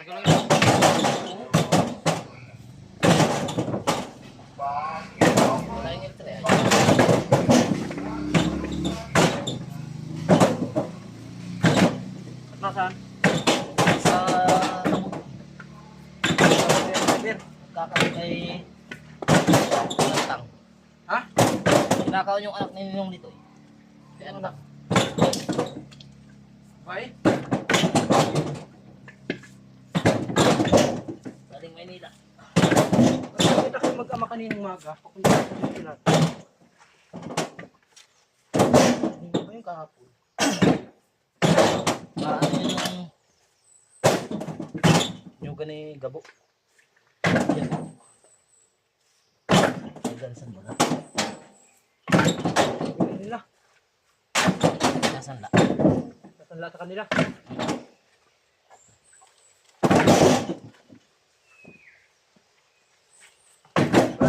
Nasaan? Sa... Kakawin kay... Lantang. Ha? Kinakaw yung anak ni Ninong dito eh. Si Antang. Bye. Kaninang maga. Papunta sa sila. Hindi ba yung kahapon? Ah, ano yung... Yung gani gabo. Yan. Gansan mo na. Hindi nila. Nasaan la? Nasanla sa kanila.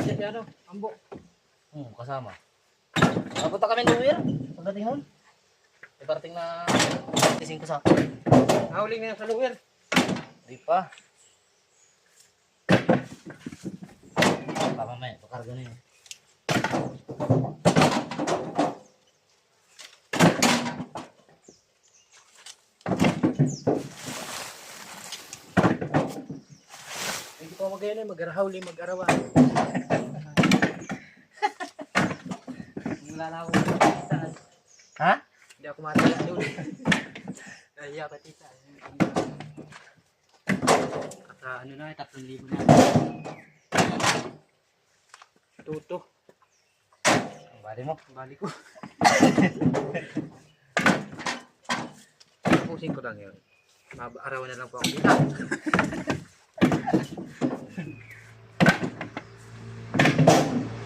Si ano? Ambo. Hmm, kasama. Napunta kami ng Uwer. Pagdating hon. May parating na 25 sa Nahuling na sa luwer. Di pa. Tama may, pakarga na yun. Ko magayon eh. Mag-arahawli, mag-arawa. Mula na ako tita. Ha? Hindi ako matala doon. Nahiya ka tita. At ah, ano na, 3,000 na. Tuto. Ang bali mo. Ang bali ko. Tapusin ko lang yun. Araw na lang po ako dito.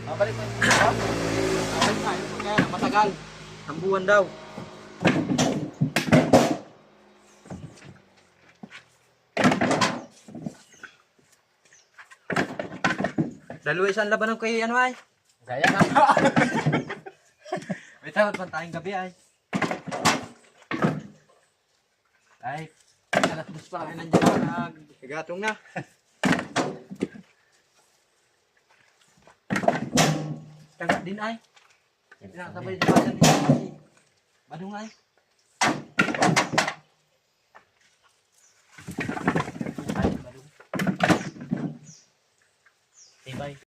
Mabalik mo. Ay, ay, kaya matagal. Ang buwan daw. Dalawa isang laban ng kay ano ay. Gaya na. May tawad pa tayong gabi ay. Ay, alas dos pa kayo nandiyan na. Nagkagatong na. Tangga din ay. Pinakasabay sa basan ni Badong ay.